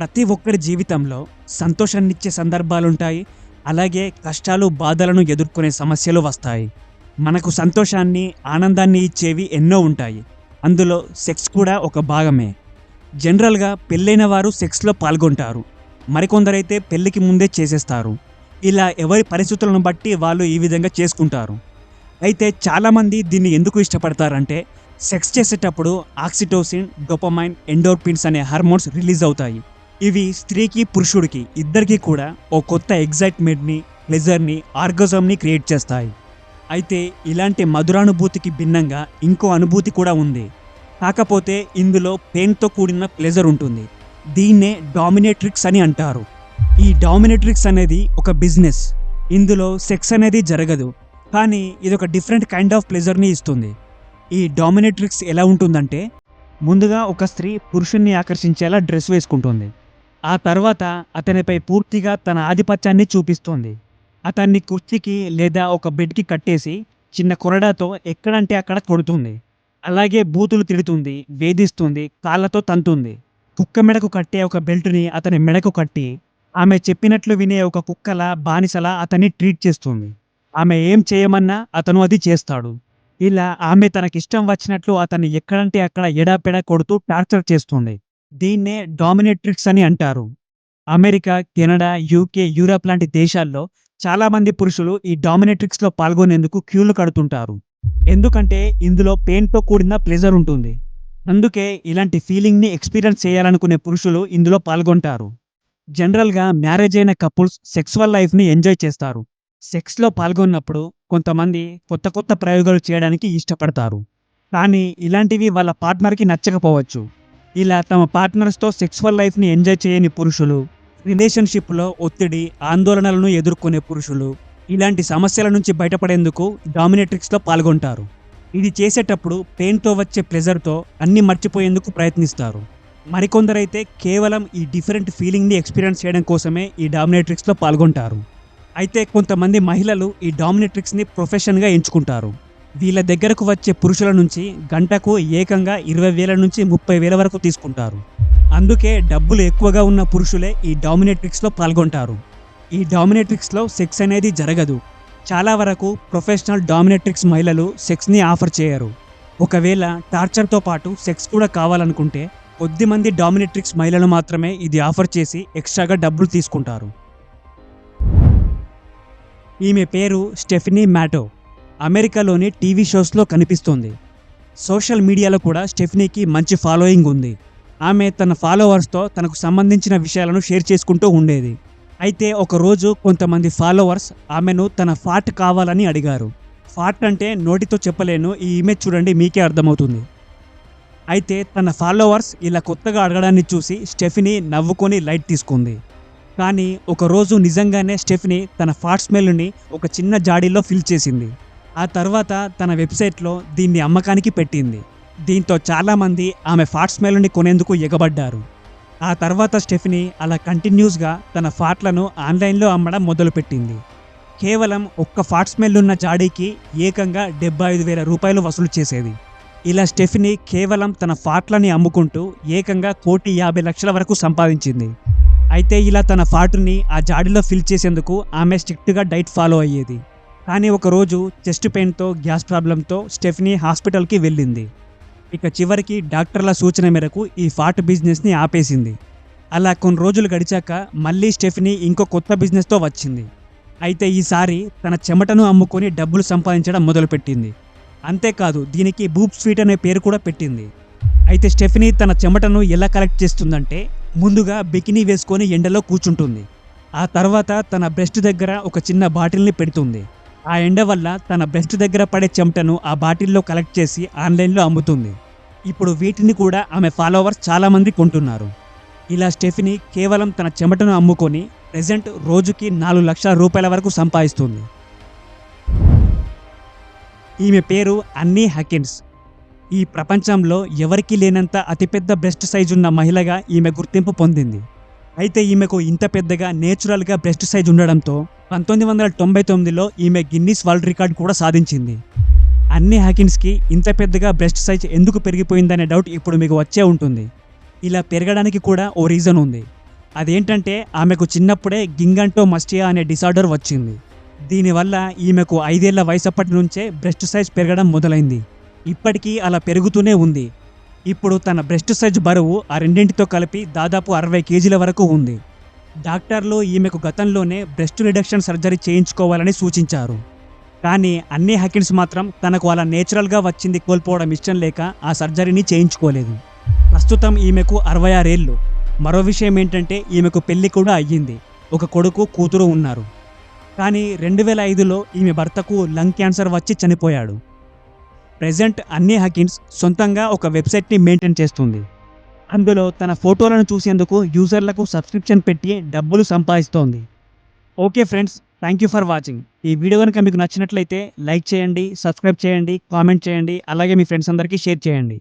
ప్రతి ఒక్కరి జీవితంలో సంతోషాన్నిచ్చే సందర్భాలుంటాయి. అలాగే కష్టాలు బాధలను ఎదుర్కొనే సమస్యలు వస్తాయి. మనకు సంతోషాన్ని ఆనందాన్ని ఇచ్చేవి ఎన్నో ఉంటాయి. అందులో సెక్స్ కూడా ఒక భాగమే. జనరల్గా పెళ్ళైన వారు సెక్స్లో పాల్గొంటారు. మరికొందరైతే పెళ్ళికి ముందే చేసేస్తారు. ఇలా ఎవరి పరిస్థితులను బట్టి వాళ్ళు ఈ విధంగా చేసుకుంటారు. అయితే చాలామంది దీన్ని ఎందుకు ఇష్టపడతారంటే సెక్స్ చేసేటప్పుడు ఆక్సిటోసిన్ డొపమైన్ ఎండోర్పిన్స్ అనే హార్మోన్స్ రిలీజ్ అవుతాయి. ఇవి స్త్రీకి పురుషుడికి ఇద్దరికి కూడా ఓ కొత్త ఎగ్జైట్మెంట్ని ప్లెజర్ని ఆర్గజంని క్రియేట్ చేస్తాయి. అయితే ఇలాంటి మధురానుభూతికి భిన్నంగా ఇంకో అనుభూతి కూడా ఉంది. కాకపోతే ఇందులో పెయిన్తో కూడిన ప్లెజర్ ఉంటుంది. దీన్నే డామినేట్రిక్స్ అని అంటారు. ఈ డామినేట్రిక్స్ అనేది ఒక బిజినెస్ ఇందులో సెక్స్ అనేది జరగదు. కానీ ఇది ఒక డిఫరెంట్ కైండ్ ఆఫ్ ప్లెజర్ని ఇస్తుంది. ఈ డామినేట్రిక్స్ ఎలా ఉంటుందంటే ముందుగా ఒక స్త్రీ పురుషుణ్ణి ఆకర్షించేలా డ్రెస్ వేసుకుంటుంది. ఆ తర్వాత అతనిపై పూర్తిగా తన ఆధిపత్యాన్ని చూపిస్తుంది. అతన్ని కుర్చీకి లేదా ఒక బెడ్కి కట్టేసి చిన్న కొరడాతో ఎక్కడంటే అక్కడ కొడుతుంది. అలాగే బూతులు తిడుతుంది వేధిస్తుంది కాళ్ళతో తంతుంది. కుక్క మెడకు కట్టే ఒక బెల్ట్ని అతని మెడకు కట్టి ఆమె చెప్పినట్లు వినే ఒక కుక్కలా బానిసలా అతన్ని ట్రీట్ చేస్తుంది. ఆమె ఏం చేయమన్నా అతను అది చేస్తాడు. ఇలా ఆమె తనకిష్టం వచ్చినట్లు అతన్ని ఎక్కడంటే అక్కడ ఎడాపెడా కొడుతూ టార్చర్ చేస్తుంది. దీన్నే డామినేట్రిక్స్ అని అంటారు. అమెరికా కెనడా యూకే యూరప్ లాంటి దేశాల్లో చాలామంది పురుషులు ఈ డామినేట్రిక్స్లో పాల్గొనేందుకు క్యూలు కడుతుంటారు. ఎందుకంటే ఇందులో పెయిన్తో కూడిన ప్లెజర్ ఉంటుంది. అందుకే ఇలాంటి ఫీలింగ్ని ఎక్స్పీరియన్స్ చేయాలనుకునే పురుషులు ఇందులో పాల్గొంటారు. జనరల్గా మ్యారేజ్ అయిన కపుల్స్ సెక్స్వల్ లైఫ్ని ఎంజాయ్ చేస్తారు. సెక్స్లో పాల్గొన్నప్పుడు కొంతమంది కొత్త కొత్త ప్రయోగాలు చేయడానికి ఇష్టపడతారు. కానీ ఇలాంటివి వాళ్ళ పార్ట్నర్కి నచ్చకపోవచ్చు. ఇలా తమ పార్ట్నర్స్తో సెక్సువల్ లైఫ్ని ఎంజాయ్ చేయని పురుషులు రిలేషన్షిప్లో ఒత్తిడి ఆందోళనలను ఎదుర్కొనే పురుషులు ఇలాంటి సమస్యల నుంచి బయటపడేందుకు డామినేట్రిక్స్లో పాల్గొంటారు. ఇది చేసేటప్పుడు పెయిన్తో వచ్చే ప్లెజర్తో అన్ని మర్చిపోయేందుకు ప్రయత్నిస్తారు. మరికొందరైతే కేవలం ఈ డిఫరెంట్ ఫీలింగ్ని ఎక్స్పీరియన్స్ చేయడం కోసమే ఈ డామినేట్రిక్స్లో పాల్గొంటారు. అయితే కొంతమంది మహిళలు ఈ డామినేట్రిక్స్ని ప్రొఫెషన్గా ఎంచుకుంటారు. వీళ్ళ దగ్గరకు వచ్చే పురుషుల నుంచి గంటకు ఏకంగా ఇరవై వేల నుంచి ముప్పై వేల వరకు తీసుకుంటారు. అందుకే డబ్బులు ఎక్కువగా ఉన్న పురుషులే ఈ డామినేట్రిక్స్లో పాల్గొంటారు. ఈ డామినేట్రిక్స్లో సెక్స్ అనేది జరగదు. చాలా వరకు ప్రొఫెషనల్ డామినేట్రిక్స్ మహిళలు సెక్స్ని ఆఫర్ చేయరు. ఒకవేళ టార్చర్తో పాటు సెక్స్ కూడా కావాలనుకుంటే కొద్ది మంది డామినేట్రిక్స్ మహిళలు మాత్రమే ఇది ఆఫర్ చేసి ఎక్స్ట్రాగా డబ్బులు తీసుకుంటారు. ఈమె పేరు స్టెఫినీ మ్యాటో. అమెరికాలోని టీవీ షోస్లో కనిపిస్తుంది. సోషల్ మీడియాలో కూడా స్టెఫినీకి మంచి ఫాలోయింగ్ ఉంది. ఆమె తన ఫాలోవర్స్తో తనకు సంబంధించిన విషయాలను షేర్ చేసుకుంటూ ఉండేది. అయితే ఒకరోజు కొంతమంది ఫాలోవర్స్ ఆమెను తన ఫాట్ కావాలని అడిగారు. ఫాట్ అంటే నోటితో చెప్పలేను ఈ ఇమేజ్ చూడండి మీకే అర్థమవుతుంది. అయితే తన ఫాలోవర్స్ ఇలా కొత్తగా అడగడాన్ని చూసి స్టెఫినీ నవ్వుకొని లైట్ తీసుకుంది. కానీ ఒకరోజు నిజంగానే స్టెఫినీ తన ఫాట్ స్మెల్ని ఒక చిన్న జాడీలో ఫిల్ చేసింది. ఆ తర్వాత తన వెబ్సైట్లో దీన్ని అమ్మకానికి పెట్టింది. దీంతో చాలామంది ఆమె ఫాట్ స్మెల్ని కొనేందుకు ఎగబడ్డారు. ఆ తర్వాత స్టెఫినీ అలా కంటిన్యూస్గా తన ఫాట్లను ఆన్లైన్లో అమ్మడం మొదలుపెట్టింది. కేవలం ఒక్క ఫాట్ స్మెల్ ఉన్న జాడీకి ఏకంగా డెబ్బై ఐదు వేల రూపాయలు వసూలు చేసేది. ఇలా స్టెఫినీ కేవలం తన ఫాట్లని అమ్ముకుంటూ ఏకంగా కోటి యాభై లక్షల వరకు సంపాదించింది. అయితే ఇలా తన ఫాటుని ఆ జాడీలో ఫిల్ చేసేందుకు ఆమె స్ట్రిక్ట్గా డైట్ ఫాలో అయ్యేది. కానీ ఒకరోజు చెస్ట్ పెయిన్తో గ్యాస్ ప్రాబ్లంతో స్టెఫినీ హాస్పిటల్కి వెళ్ళింది. ఇక చివరికి డాక్టర్ల సూచన మేరకు ఈ ఫాట్ బిజినెస్ని ఆపేసింది. అలా కొన్ని రోజులు గడిచాక మళ్ళీ స్టెఫినీ ఇంకో కొత్త బిజినెస్తో వచ్చింది. అయితే ఈసారి తన చెమటను అమ్ముకొని డబ్బులు సంపాదించడం మొదలుపెట్టింది. అంతేకాదు దీనికి బూప్ స్వీట్ అనే పేరు కూడా పెట్టింది. అయితే స్టెఫినీ తన చెమటను ఎలా కలెక్ట్ చేస్తుందంటే ముందుగా బికినీ వేసుకొని ఎండలో కూర్చుంటుంది. ఆ తర్వాత తన బ్రెస్ట్ దగ్గర ఒక చిన్న బాటిల్ని పెడుతుంది. ఆ ఎండ వల్ల తన బెస్ట్ దగ్గర పడే చెమటను ఆ బాటిల్లో కలెక్ట్ చేసి ఆన్లైన్లో అమ్ముతుంది. ఇప్పుడు వీటిని కూడా ఆమె ఫాలోవర్స్ చాలామంది కొంటున్నారు. ఇలా స్టెఫినీ కేవలం తన చెమటను అమ్ముకొని ప్రజెంట్ రోజుకి నాలుగు లక్షల రూపాయల వరకు సంపాదిస్తుంది. ఈమె పేరు అన్నీ హకిన్స్. ఈ ప్రపంచంలో ఎవరికీ లేనంత అతిపెద్ద బ్రెస్ట్ సైజు ఉన్న మహిళగా ఈమె గుర్తింపు పొందింది. అయితే ఈమెకు ఇంత పెద్దగా నేచురల్గా బ్రెస్ట్ సైజ్ ఉండడంతో పంతొమ్మిది వందల తొంభై తొమ్మిదిలో ఈమె గిన్నీస్ వరల్డ్ రికార్డ్ కూడా సాధించింది. అన్ని హ్యాకిన్స్కి ఇంత పెద్దగా బ్రెస్ట్ సైజ్ ఎందుకు పెరిగిపోయిందనే డౌట్ ఇప్పుడు మీకు వచ్చే ఉంటుంది. ఇలా పెరగడానికి కూడా ఓ రీజన్ ఉంది. అదేంటంటే ఆమెకు చిన్నప్పుడే గింగంటో మస్టియా అనే డిసార్డర్ వచ్చింది. దీనివల్ల ఈమెకు ఐదేళ్ళ వయసప్పటి నుంచే బ్రెస్ట్ సైజ్ పెరగడం మొదలైంది. ఇప్పటికీ అలా పెరుగుతూనే ఉంది. ఇప్పుడు తన బ్రెస్ట్ సైజ్ బరువు ఆ రెండింటితో కలిపి దాదాపు అరవై కేజీల వరకు ఉంది. డాక్టర్లు ఈమెకు గతంలోనే బ్రెస్ట్ రిడక్షన్ సర్జరీ చేయించుకోవాలని సూచించారు. కానీ అన్ని హకిన్స్ మాత్రం తనకు అలా నేచురల్గా వచ్చింది కోల్పోవడం ఇష్టం లేక ఆ సర్జరీని చేయించుకోలేదు. ప్రస్తుతం ఈమెకు అరవై ఆరేళ్ళు మరో విషయం ఏంటంటే ఈమెకు పెళ్ళి కూడా అయ్యింది. ఒక కొడుకు కూతురు ఉన్నారు. కానీ రెండు వేల ఐదులో ఈమె భర్తకు లంగ్ క్యాన్సర్ వచ్చి చనిపోయాడు. ప్రెజెంట్ అన్ని హకిన్స్ సొంతంగా ఒక వెబ్సైట్ని మెయింటైన్ చేస్తుంది. అందులో తన ఫోటోలను చూసేందుకు యూజర్లకు సబ్స్క్రిప్షన్ పెట్టి డబ్బులు సంపాదిస్తోంది. Okay friends thank you for watching. ఈ వీడియో కనుక మీకు నచ్చినట్లయితే లైక్ చేయండి సబ్స్క్రైబ్ చేయండి కామెంట్ చేయండి అలాగే మీ ఫ్రెండ్స్ అందరికీ షేర్ చేయండి.